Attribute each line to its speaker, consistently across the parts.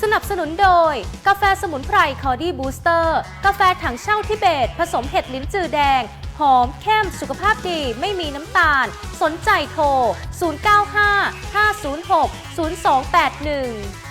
Speaker 1: สนุนโดย กาแฟสมุนไพรคอดี้บูสเตอร์ กาแฟถังเช่าทิเบต ผสมเห็ดลิ้นจือแดง หอมเข้มสุขภาพดีไม่มีน้ำตาล สนใจโทร 095 506 0281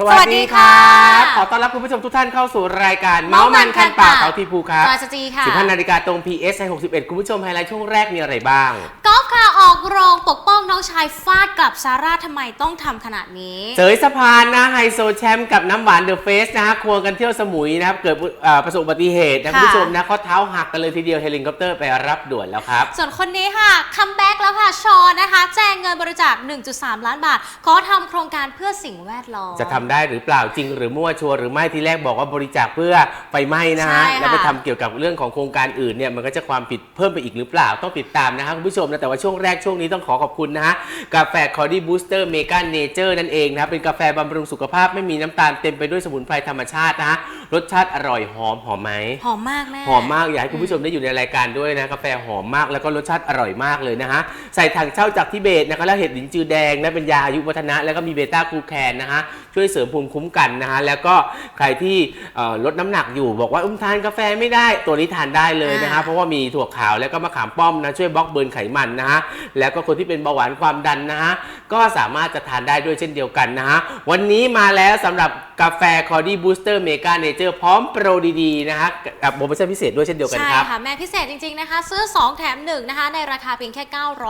Speaker 2: สวัสดีครั
Speaker 1: สวัสดีค่ะ
Speaker 2: บขอต้อนรับคุณผู้ชมทุกท่านเข้าสู่รายการเมาส์มันคันปากเขาทีภูครับ
Speaker 1: จอยสจีค่ะ
Speaker 2: 15นาฬิกาตรง PS 61 คุณผู้ชมไฮไลท์ช่วงแรกมีอะไรบ้าง
Speaker 1: กอล์ฟค่ะออกโรงปกป้องน้องชายฟาดกลับซาร่าทำไมต้องทำขนาดนี้
Speaker 2: เสยสะพานนะไฮโซแชมป์กับน้ำหวานเดอะเฟสนะฮะควงกันเที่ยวสมุยนะครับเกิดเอ่อประสบอุบัติเหตุนะ
Speaker 1: ค่ะ
Speaker 2: คุณผู้ชมนะข้อเท้าหักกันเลยทีเดียวเฮลิคอปเตอร์ไปรับด่วนแล้วครับ
Speaker 1: ส่วนคนนี้ค่ะคัมแบ็กแล้วค่ะชอนนะคะแจ้งเงินบริจาค 1.3 ล้านบาทขอทำโครงการเพื่อสิ่งแวดล้อม
Speaker 2: จะทำได้หรือเปล่าจริง หรือมั่วชัวร์หรือไม่ทีแรกบอกว่าบริจาคเพื่อไฟไหม้นะฮะ
Speaker 1: ใช่ค่ะ
Speaker 2: แล้วไปทำเกี่ยวกับเรื่องของโครงการอื่นเนี่ยมันก็จะความผิดเพิ่มไปอีกหรือเปล่าต้องติดตามนะฮะคุณผู้ชมนะแต่ว่าช่วงแรกช่วงนี้ต้องขอขอบคุณนะฮะกาแฟคอร์ดี้บูสเตอร์เมกาเนเจอร์นั่นเองนะครับเป็นกาแฟบำรุงสุขภาพไม่มีน้ำตาลเต็มไปด้วยสมุนไพรธรรมชาตินะฮะ รสชาติอร่อยหอมหอมไหม
Speaker 1: หอมมากแม่
Speaker 2: หอมมากอยากให้คุณผู้ชมได้อยู่ในรายการด้วยนะกาแฟหอมมากแล้วก็รสชาติอร่อยมากเลยนะฮะใส่ถังเช่าจากทิเบตนะคะแล้วเห็ดหลินจือแดงนะเป็นยาอายุวัฒนะแล้วก็มีเบต้ากลูแคนนะฮะช่วยเสริมภูมิคุ้มกันนะฮะแล้วก็ใครที่เอ่อลดน้ำหนักอยู่บอกว่าอุ้มทานกาแฟไม่ได้ตัวนี้ทานได้เลยนะฮะ
Speaker 1: อ่า
Speaker 2: เพราะว่ามีถั่วขาวแล้วก็มะขามป้อมนะช่วยบล็อกเบิร์นไขมันนะฮะแล้วก็คนที่เป็นเบาหวานความดันนะฮะก็สามารถจะทานได้ด้วยเช่นเดียวกันนะฮะวันนี้มาแล้วสำหรับกาแฟคอร์ดี้บูสเตอร์เมกาเนเจอร์พร้อมโปรดีๆนะฮะกับโปรโมชั่นพิเศษด้วยเช่นเดียวกัน
Speaker 1: ใช่
Speaker 2: ครับ
Speaker 1: ค่ะแม่พิเศษจริงๆนะคะ ซื้อ 2 แถม 1 นะคะ ในราคาเพียงแค่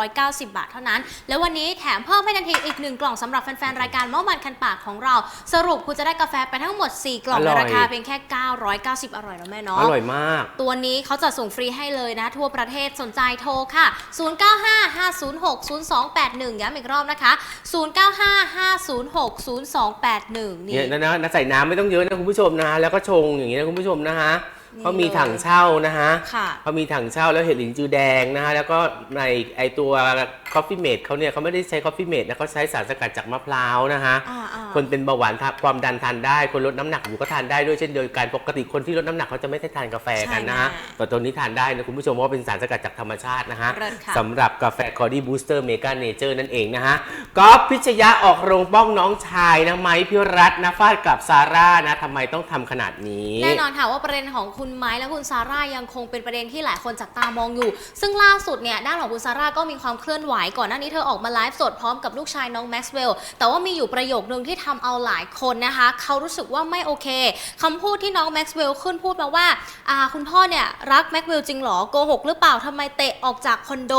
Speaker 1: 990 บาทเท่านั้น แล้ววันนี้แถมเพิ่มให้ทันทีอีก 1 กล่องสำหรับแฟนๆ รายการเมามันคันปากของเรา สรุปคุณจะได้กาแฟไปทั้งหมด 4 กล่อง
Speaker 2: อ
Speaker 1: ใน
Speaker 2: ร่อย
Speaker 1: ราคาเพียงแค่ 990 อร่อยแล้วแม่เนาะ
Speaker 2: อร่อยมาก
Speaker 1: ตัวนี้เขาจะส่งฟรีให้เลยนะ ทั่วประเทศสนใจโทรค่ะ 0955060281ย้ำอีกรอบนะคะ 0955060281นี่
Speaker 2: เนี่ยนะนะนะใส่น้ำไม่ต้องเยอะนะคุณผู้ชมนะแล้วก็ชงอย่างนี้นะคุณผู้ชมนะฮะ
Speaker 1: นี่
Speaker 2: เขามีถังเช่านะฮะ
Speaker 1: ค่ะ
Speaker 2: เขามีถังเช่าแล้วเห็ดหลินจือแดงนะฮะแล้วก็ในไอตัว Coffee Mate เขาเนี่ยเขาไม่ได้ใช้ Coffee Mate นะเขาใช้สารสกัดจากมะพร้าวนะฮะ
Speaker 1: อ่าๆ
Speaker 2: คนเป็นเบาหวานทานความดันทานได้ คนลดน้ำหนักอยู่ก็ทานได้ด้วยเช่นเดียวกันปกติคนที่ลดน้ำหนักเขาจะไม่ได้ทานกาแฟกันนะฮะ
Speaker 1: ใช่
Speaker 2: แต่ตัวนี้ทานได้นะคุณผู้ชมเพราะว่าเป็นสารสกัดจากธรรมชาตินะฮะ
Speaker 1: เลิศค่ะ
Speaker 2: สำหรับกาแฟคอร์ดี้บูสเตอร์เมกาเนเจอร์นั่นเองนะฮะก๊อฟพิชยะออกโรงป้องน้องชายนะไม้พิรัตน์นะฟาดกับซาร่านะทำไมต้องทำขนาดนี้
Speaker 1: แน่นอนค่ะว่าประเด็นของคุณไม้และคุณซาร่ายังคงเป็นประเด็นที่หลายคนจับตามองอยู่ ซึ่งล่าสุดเนี่ยด้านของคุณซาร่าก็มีความเคลื่อนไหวก่อนหน้านี้เธอออกมาไลฟ์สดพร้อมกับลูกชายน้องแม็กซ์เวลล์แต่ว่ามีอยู่ประโยคนึงที่ทำเอาหลายคนนะคะเขารู้สึกว่าไม่โอเคคำพูดที่น้องแม็กซ์เวลล์ขึ้นพูดมาว่าอ่าคุณพ่อเนี่ยรักแม็กซ์เวลล์จริงหรอโกหกหรือเปล่าทำไมเตะออกจากคอนโด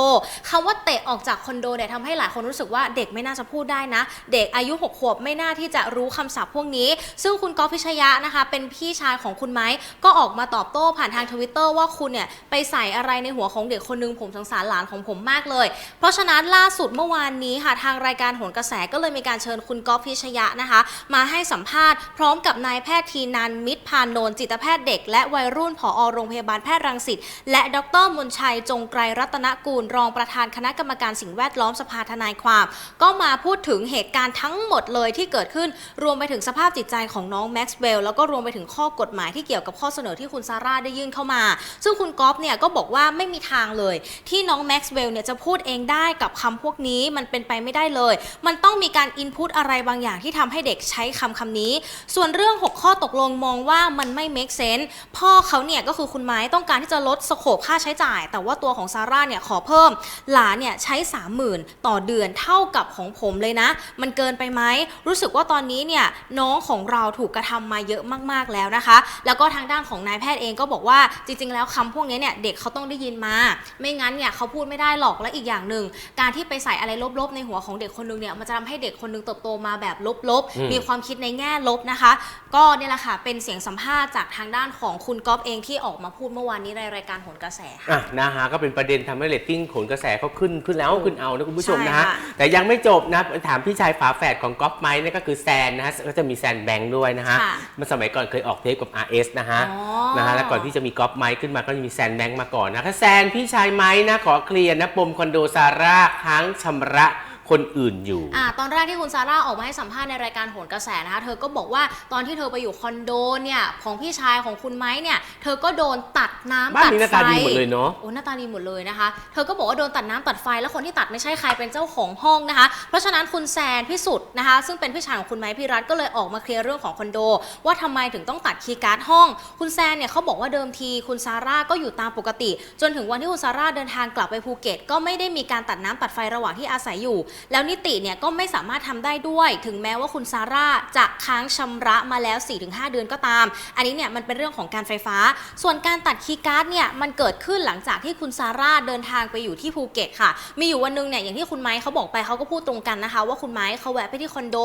Speaker 1: คำว่าเตะออกจากคอนโดเนี่ยทำให้หลายคนรู้สึกว่าเด็กไม่น่าจะพูดได้นะ เด็กอายุหกขวบไม่น่าที่จะรู้คำศัพท์พวกนี้ ซึ่งคุณกอฟพิชยะนะคะ เป็นพี่ชายของคุณไม้ก็ออกมาตอบโต้ผ่านทางทวิตเตอร์ว่าคุณเนี่ยไปใส่อะไรในหัวของเด็กคนหนึงผมสงสารหลานของผมมากเลย เพราะฉะนั้นล่าสุดเมื่อวานนี้ค่ะทางรายการโหนกระแสก็เลยมีการเชิญคุณกอฟพิชยะนะคะ มาให้สัมภาษณ์พร้อมกับนายแพทย์ทีนันมิตรพานนท์จิตแพทย์เด็ก และวัยรุ่นผอโรงพยาบาลแพทย์รังสิตและดรมนชัยจงไกรรัตนกูล รองประธานคณะกรรมการสิ่งแวดล้อมสภาทนายความ ก็มาพูดถึงเหตุการณ์ทั้งหมดเลยที่เกิดขึ้นรวมไปถึงสภาพจิตใจของน้องแม็กซ์เวลล์แล้วก็รวมไปถึงข้อกฎหมายที่เกี่ยวกับข้อเสนอที่คุณซาร่าได้ยื่นเข้ามา ซึ่งคุณก๊อฟเนี่ยก็บอกว่าไม่มีทางเลย ที่น้องแม็กซ์เวลล์เนี่ยจะพูดเองได้กับคำพวกนี้มันเป็นไปไม่ได้เลย มันต้องมีการอินพุตอะไรบางอย่างที่ทำให้เด็กใช้คำคำนี้ ส่วนเรื่อง 6 ข้อตกลงมองว่ามันไม่ make sense พ่อเขาเนี่ยก็คือคุณไม้ต้องการที่จะลดสโคปค่าใช้จ่าย แต่ว่าตัวของซาร่าเนี่ยขอเพิ่ม หลานเนี่ยใช้ 30,000 ต่อเดือนเท่ากับของผมเลยนะ มันเกินไปไหมรู้สึกว่าตอนนี้เนี่ยน้องของเราถูกกระทำมาเยอะมากๆแล้วนะคะ แล้วก็ทางด้านของนายแพทย์เองก็บอกว่าจริง ๆ แล้วคำพวกนี้เนี่ยเด็กเขาต้องได้ยินมา ไม่งั้นเนี่ยเขาพูดไม่ได้หรอกและอีกอย่างหนึ่งการที่ไปใส่อะไรลบๆในหัวของเด็กคนนึงเนี่ยมันจะทำให้เด็กคนนึงเติบโตมาแบบลบ
Speaker 2: อืม
Speaker 1: ๆมีความคิดในแง่ลบนะคะ ก็เนี่ยแหละค่ะเป็นเสียงสัมภาษณ์จากทางด้านของคุณก๊อฟเองที่ออกมาพูดเมื่อวานนี้ในรายการโหนกระแสค่ะ
Speaker 2: อะนะฮะก็เป็นประเด็นทำให้เรตติ้งขนกระแสเขาขึ้นขึ้นแล้วขึ้นเอานะคุณผู้ชมนะฮะ
Speaker 1: ใช่ค่ะ
Speaker 2: แต่ยังไม่จบนะถามพี่ชายฝาแฝดของก๊อฟไม้นี่นก็คือแซนนะฮะก็จะมีแซนแบงค์ด้วยนะฮะ
Speaker 1: ค่ะ
Speaker 2: เมื่อสมัยก่อนเคยออกเทปกับ RS นะฮะ
Speaker 1: อ๋อ
Speaker 2: นะฮะแล้วก่อนที่จะมีก๊อฟไม้ขึ้นมาก็จะมีแซนแบงค์มาก่อนนะถ้าแซนพี่ชายไม้นะขอเคลียร์นะปมคอนโดซาร่าค้างชำระ คนอื่นอยู่
Speaker 1: อ่าตอนแรกที่คุณซาร่าออกมาให้สัมภาษณ์ในรายการโหนกระแสนะคะ เธอก็บอกว่าตอนที่เธอไปอยู่คอนโดเนี่ยของพี่ชายของคุณไม้เนี่ย เธอก็โดนตัดน้ำ
Speaker 2: บ้าน
Speaker 1: ตัด
Speaker 2: นี้หน้า
Speaker 1: ไฟ
Speaker 2: ตาดีหมดเลยเนาะ
Speaker 1: โอ้หน้าตาดีหมดเลยนะคะ เธอก็บอกว่าโดนตัดน้ำตัดไฟแล้วคนที่ตัดไม่ใช่ใครเป็นเจ้าของห้องนะคะ เพราะฉะนั้นคุณแซนพิสุทธิ์นะคะ ซึ่งเป็นพี่ชายของคุณไม้พี่รัฐก็เลยออกมาเคลียร์เรื่องของคอนโด ว่าทำไมถึงต้องตัดคีย์การ์ดห้อง คุณแซนเนี่ยเขาบอกว่าเดิมทีคุณซาร่าก็อยู่ตามปกติ จนถึงวันที่คุณซาร่าเดินทางกลับไปภูเก็ต ก็ไม่ได้มีการตัดน้ำตัดไฟระหว่างที่อาศัยอยู่แล้วนิติเนี่ยก็ไม่สามารถทำได้ด้วย ถึงแม้ว่าคุณซาร่าจะค้างชำระมาแล้ว 4-5 เดือนก็ตาม อันนี้เนี่ยมันเป็นเรื่องของการไฟฟ้า ส่วนการตัดคีย์การ์ดเนี่ยมันเกิดขึ้นหลังจากที่คุณซาร่าเดินทางไปอยู่ที่ภูเก็ตค่ะ มีอยู่วันหนึงเนี่ยอย่างที่คุณไม้เขาบอกไปเขาก็พูดตรงกันนะคะ ว่าคุณไม้เขาแวะไปที่คอนโด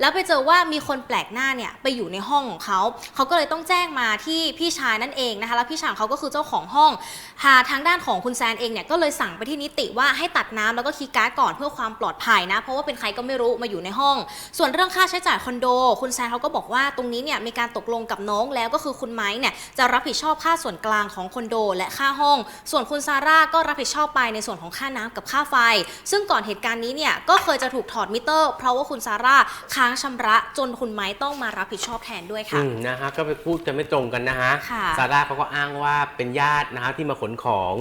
Speaker 1: แล้วไปเจอว่ามีคนแปลกหน้าเนี่ยไปอยู่ในห้องของเขาเขาก็เลยต้องแจ้งมาที่พี่ชายนั่นเองนะคะ แล้วพี่ชายของเขาก็คือเจ้าของห้องหาทางด้านของคุณแซนเองเนี่ยก็เลยสั่งไปที่นิติว่าให้ตัดน้ำแล้วก็คีย์การ์ดก่อนเพื่อความปลอดภัยนะ เพราะว่าเป็นใครก็ไม่รู้มาอยู่ในห้อง ส่วนเรื่องค่าใช้จ่ายคอนโด คุณแซนเขาก็บอกว่าตรงนี้เนี่ยมีการตกลงกับน้องแล้วก็คือคุณไม้เนี่ยจะรับผิดชอบค่าส่วนกลางของคอนโด และค่าห้อง ส่วนคุณซาร่าก็รับผิดชอบไปในส่วนของค่าน้ำกับค่าไฟ ซึ่งก่อนเหตุการณ์นี้เนี่ยก็เคยจะถูกถอดมิเตอร์ เพราะว่าคุณซาร่าค้างชำระจนคุณไม้ต้องมารับผิดชอบแทนด้วยค่ะ
Speaker 2: อืมนะฮะก็ไปพูดกันไม่ตรงกันนะฮะ
Speaker 1: ค่ะ
Speaker 2: ซาร่าเขาก็อ้างว่าเป็นญาตินะฮะที่มาขนของ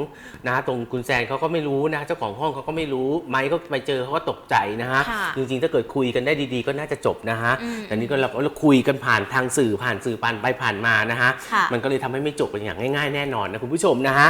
Speaker 2: นะฮะตรงคุณแซนเขาก็ไม่รู้นะเจ้าของห้องเขาก็ไม่รู้ไมค์ก็ไปเจอเขาก็ตกใจนะฮะ
Speaker 1: ค่ะ
Speaker 2: จริงๆถ้าเกิดคุยกันได้ดีๆ ก็น่าจะจบนะฮะ
Speaker 1: อืม
Speaker 2: แต่นี่ก็เราเราคุยกันผ่านทางสื่อผ่านสื่อผ่านไปผ่านมานะฮะ
Speaker 1: ค่ะ
Speaker 2: มันก็เลยทำให้ไม่จบเป็นอย่างง่ายๆแน่นอนนะคุณผู้ชมนะฮะ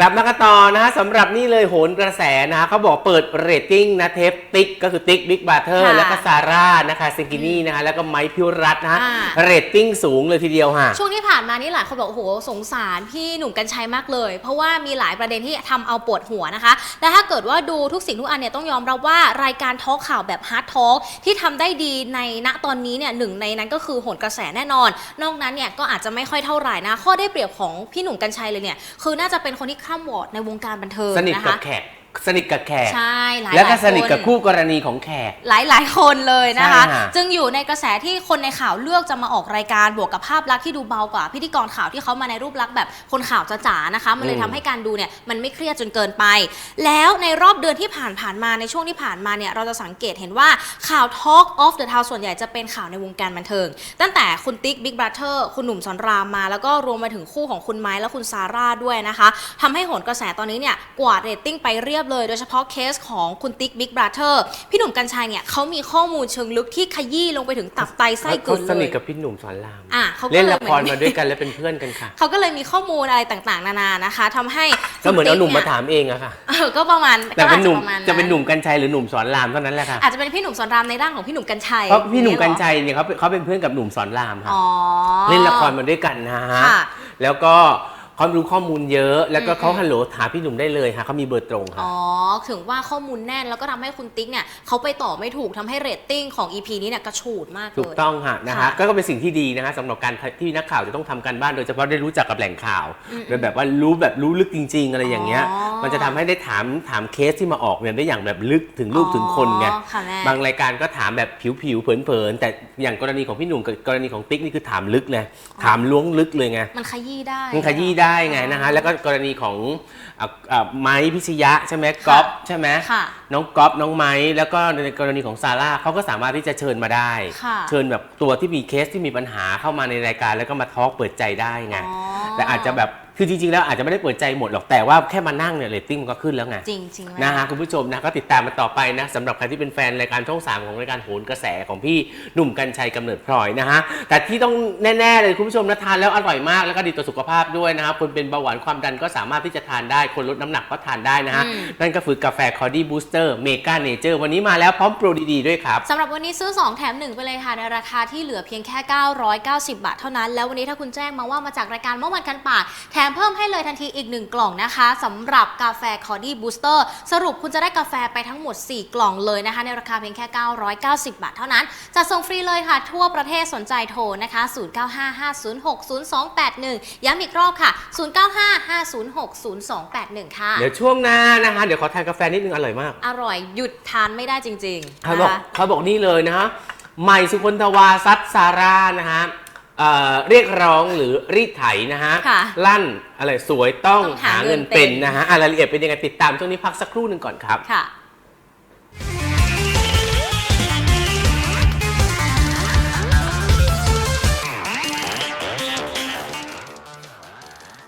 Speaker 2: กลับมากันต่อนะฮะสำหรับนี่เลยโหนกระแสนะฮะเขาบอกเปิดเรตติ้งนะเทปติ๊กก็คือติ๊กบิ๊กบาเทอร์
Speaker 1: ค่ะ
Speaker 2: แล้วก็ซาร่านะคะเซนกินี่นะฮะแล้วก็ไมค์พิวรัตน์นะฮะ
Speaker 1: อ่า
Speaker 2: เรตติ้งสูงเลยทีเดียวฮะ
Speaker 1: ช่วงที่ผ่านมานี่หลายคนบอกโอ้โหสงสารพี่หนุ่มกัญชัยมากเลย เพราะว่ามีหลายประเด็นที่ทำเอาปวดหัวนะคะและถ้าเกิดว่าดูทุกสิ่งทุกอันเนี่ยต้องยอมรับว่ารายการทอล์กข่าวแบบฮาร์ดทอล์กที่ทำได้ดีในณตอนนี้เนี่ยหนึ่งในนั้นก็คือโหนกระแสแน่นอน นอกนั้นเนี่ยก็อาจจะไม่ค่อยเท่าไหร่นะข้อได้เปรียบของพี่หนุ่มกัญชัยเลยเนี่ยคือน่าจะเป็นคนที่ข้ามวอร์ดในวงการบันเทิง
Speaker 2: สนิท
Speaker 1: นะ
Speaker 2: กั
Speaker 1: คะ
Speaker 2: บแขก สนิทกับแขก
Speaker 1: ใช่หลาย
Speaker 2: แล้วก็
Speaker 1: หาย
Speaker 2: สนิทกับ
Speaker 1: คน
Speaker 2: คู่กรณีของแขก
Speaker 1: หลายหลายๆคนเลยนะคะ
Speaker 2: ใช่ค่ะ
Speaker 1: จึงอยู่ในกระแสที่คนในข่าวเลือกจะมาออกรายการบวกกับภาพลักษณ์ที่ดูเบากว่า พิธีกรข่าวที่เขามาในรูปลักษณ์แบบคนข่าวจ๋าๆนะคะ มันเลย
Speaker 2: อืม
Speaker 1: ทำให้การดูเนี่ยมันไม่เครียดจนเกินไป แล้วในรอบเดือนที่ผ่านผ่านๆมาในช่วงที่ผ่านมาเนี่ยเราจะสังเกตเห็นว่าข่าว Talk of the Town ส่วนใหญ่จะเป็นข่าวในวงการบันเทิง ตั้งแต่คุณติ๊กบิ๊กบราเธอร์คุณหนุ่มสอนรามมา แล้วก็รวมมาถึงคู่ของคุณไม้และคุณซาร่าด้วยนะคะทำให้โหนกระแสตอนนี้เนี่ยกวาดเรตติ้งไปเรียบเลย โดยเฉพาะเคสของคุณติ๊กบิ๊กบราเธอร์พี่หนุ่มกัญชัยเนี่ยเขามีข้อมูลเชิงลึกที่ขยี้ลงไปถึงตับไตไส้
Speaker 2: เขา
Speaker 1: เกิน
Speaker 2: ส
Speaker 1: เล
Speaker 2: นิท
Speaker 1: ย
Speaker 2: กับพี่หนุ่มสอนราม
Speaker 1: อะเขาก็
Speaker 2: เล่น
Speaker 1: เลย
Speaker 2: ละคร
Speaker 1: เหมื
Speaker 2: มา
Speaker 1: อน
Speaker 2: ด้วยกันและเป็นเพื่อนกันค่ะ
Speaker 1: เขาก็เลยมีข้อมูลอะไรต่างๆ นานานะคะทำให้
Speaker 2: ก็เหมือนเอาหนุ่มมา
Speaker 1: คุณติ๊ก
Speaker 2: ถามเองอะค่ะ
Speaker 1: เออก็ประมาณ
Speaker 2: แต่เป็นหนุ่ม
Speaker 1: ก็อาจจะประมาณ
Speaker 2: จะเป็นหนุ่มกัญชัยหรือหนุ่มสอนรามเท่านั้นแหละค่ะ
Speaker 1: อาจจะเป็นพี่หนุ่มสอนรามในร่างของพี่หนุ่มกัญชัย
Speaker 2: เพราะพี่หนุ่ม
Speaker 1: เยเรอ
Speaker 2: กัญชัยเนี่ยเขาเป็นเขาเป็นเพื่อนกับหนุ่มสอนรามค่ะ
Speaker 1: อ๋อ
Speaker 2: เล่นละครมาด้วยกันนะฮะ
Speaker 1: ค่ะ
Speaker 2: แล้วก็ เขารู้ข้อมูลเยอะ แล้วก็
Speaker 1: อืม
Speaker 2: เขาฮัลโหลหาพี่หนุ่มได้เลยค่ะเขามีเบอร์ตรงค่ะ
Speaker 1: อ๋อ ถึงว่าข้อมูลแน่นแล้วก็ทำให้คุณติ๊กเนี่ยเขาไปต่อไม่ถูกทำให้เรตติ้งของ EP นี้เนี่ยกระฉูดมากเลย
Speaker 2: ถูกต้องค่ะนะ
Speaker 1: ค่ะ
Speaker 2: ฮะก็ก็เป็นสิ่งที่ดีนะคะสำหรับการที่นักข่าวจะต้องทำการบ้านโดยเฉพาะได้รู้จักกับแหล่งข่าว
Speaker 1: อืม
Speaker 2: โดยแบบว่ารู้แบบรู้ลึกจริง ๆ อะไรอย่างเงี้ย
Speaker 1: อ๋อ
Speaker 2: มันจะทำให้ได้ถามถามเคสที่มาออกเนี่ยได้อย่างแบบลึกถึงลูกถึงคนไง
Speaker 1: อ๋อค่ะแม่
Speaker 2: บางรายการก็ถามแบบผิวๆเผินๆแต่อย่างกรณีของพี่หนุ่มกับกรณีของติ๊กนี่คือถามลึกเลยถามล้วงลึกเลยไง
Speaker 1: มันขยี้ได้
Speaker 2: มันขยี้ได้ไงนะฮะแล้วก็กรณีของอะอะไม้พิชยะใช่ไหมก๊อฟใช่ไหม
Speaker 1: ค่ะ
Speaker 2: น้องก๊อฟน้องไม้แล้วก็ในกรณีของซาร่าเขาก็สามารถที่จะเชิญมาได้
Speaker 1: ค่ะ
Speaker 2: เชิญแบบตัวที่มีเคสที่มีปัญหาเข้ามาในรายการแล้วก็มาทอล์กเปิดใจได้ไง
Speaker 1: อ๋อ
Speaker 2: แต่อาจจะแบบ คือจริงๆแล้วอาจจะไม่ได้เปิดใจหมดหรอกแต่ว่าแค่มานั่งเนี่ยเรตติ้งมันก็ขึ้นแล้วไง
Speaker 1: จริงจริงๆแม่
Speaker 2: นะฮะคุณผู้ชมนะก็ติดตามมาต่อไปนะสำหรับใครที่เป็นแฟนรายการช่อง3ของรายการโหนกระแสของพี่หนุ่มกัญชัยกำเนิดพลอยนะฮะแต่ที่ต้องแน่ๆเลยคุณผู้ชมนะทานแล้วอร่อยมากแล้วก็ดีต่อสุขภาพด้วยนะครับคนเป็นเบาหวานความดันก็สามารถที่จะทานได้คนลดน้ำหนักก็ทานได้นะฮะ
Speaker 1: อืม
Speaker 2: นั่นก็คือกาแฟคอร์ดี้บูสเตอร์เมกาเนเจอร์วันนี้มาแล้วพร้อมโปรดีๆด้วยครับ
Speaker 1: สำหรับวันนี้ซื้อ 2 แถม 1 ไปเลยค่ะ ในราคาที่เหลือเพียงแค่ 990 บาทเท่านั้น แล้ววันนี้ถ้าคุณแจ้งมาว่ามาจากรายการเมื่อวันกันปากแถมเพิ่มให้เลยทันทีอีก 1 กล่องนะคะสำหรับกาแฟคอร์ดี้บูสเตอร์สรุปคุณจะได้กาแฟไปทั้งหมด 4 กล่องเลยนะคะ ในราคาเพียงแค่ 990 บาทเท่านั้นจะส่งฟรีเลยค่ะ ทั่วประเทศสนใจโทรนะคะ 0955060281 ย้ำอีกรอบค่ะ 0955060281 ค่ะ
Speaker 2: เดี๋ยวช่วงหน้านะคะ เดี๋ยวขอทานกาแฟนิดนึงอร่อยมาก
Speaker 1: อร่อยหยุดทานไม่ได้จริงๆ
Speaker 2: เขา
Speaker 1: นะ
Speaker 2: บอก
Speaker 1: คะ
Speaker 2: เขาบอกนี่เลยนะฮะใหม่สุคนทวาซัดซาร่านะฮะ เอ่อเรียกร้องหรือรีดไถนะฮะ
Speaker 1: ค่ะ
Speaker 2: ลั่นอะไรสวยต้อง
Speaker 1: ต้องหา
Speaker 2: หาเงิน
Speaker 1: เงินเป็น
Speaker 2: เป็นนะฮะอะรายละเอียดเป็นยังไงติดตามช่วงนี้พักสักครู่หนึ่งก่อนครับ
Speaker 1: ค่ะ